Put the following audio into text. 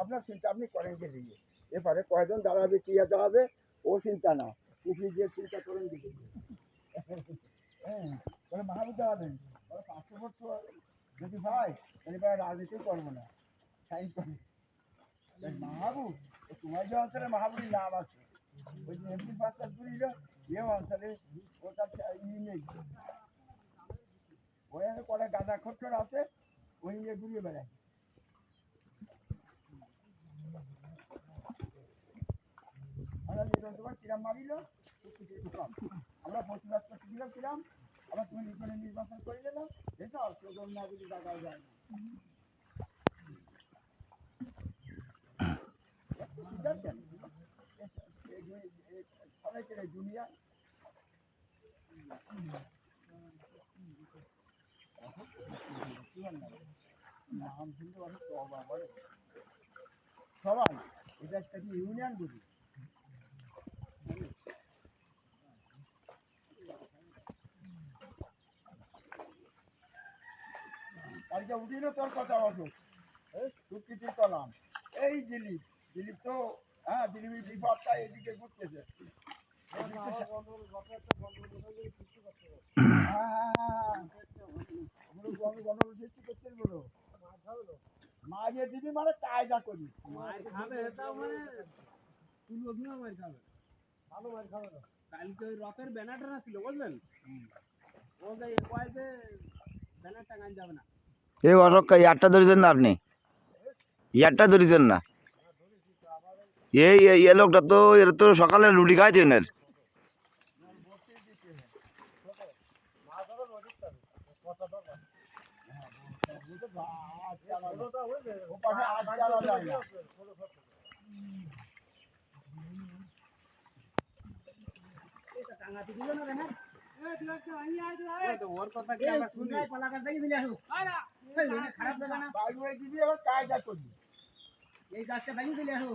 আপনার চিন্তা আপনি করেন এবারে কয়জন দাঁড়াবে, কি দাঁড়াবে, ও চিন্তা না যে চিন্তা করেন দিকে হ্যাঁ মাহবুব দাঁড়াবেন পাঁচশো তো যদি হয়, তাহলে রাজনীতি করব না। সাইন মাহবুব তোমার যে অঞ্চলে মাহবুবের নাম আছে, ওই যে এমপি পাঁচটা ঘুরিল এ অঞ্চলে ওটার ই নেই। ওই কটা গাঁদা খচ্চর আছে, ওই নিয়ে ঘুরিয়ে বেড়ায়। আমরা কিরাম মারিল, আমরা প্রতিবাদ কিরাম, আবার তুমি নির্বাচন করে দিলাম এটা প্রজন না যদি দাদাও যায়। না ঠিক আছে? এই যে- এই সবাইকে এই দুনিয়া নাম শুনতে অনেক অবাক করে কলাম এই দিলীপ দিলীপ তো হ্যাঁ দিলীপের বিপদটা এদিকে ঘুরতেছে মাঝে ইয়ারটা ধরেছেন না আপনি? ইয়ারটা ধরেছেন না? এই, এই- এ লোকটা তো, এর তো সকালে রুটি খাইছেন এর ও পাশে আজ চালা যায় না টাঙাতে দিল না ব্যানার ওর কথা কি আমরা শুনি পলাকার দেখি দিলে আসো খারাপ লাগে না বাইরে দিবি এবার কায়দা করবি এই গাছটা ভেঙে দিলে আসো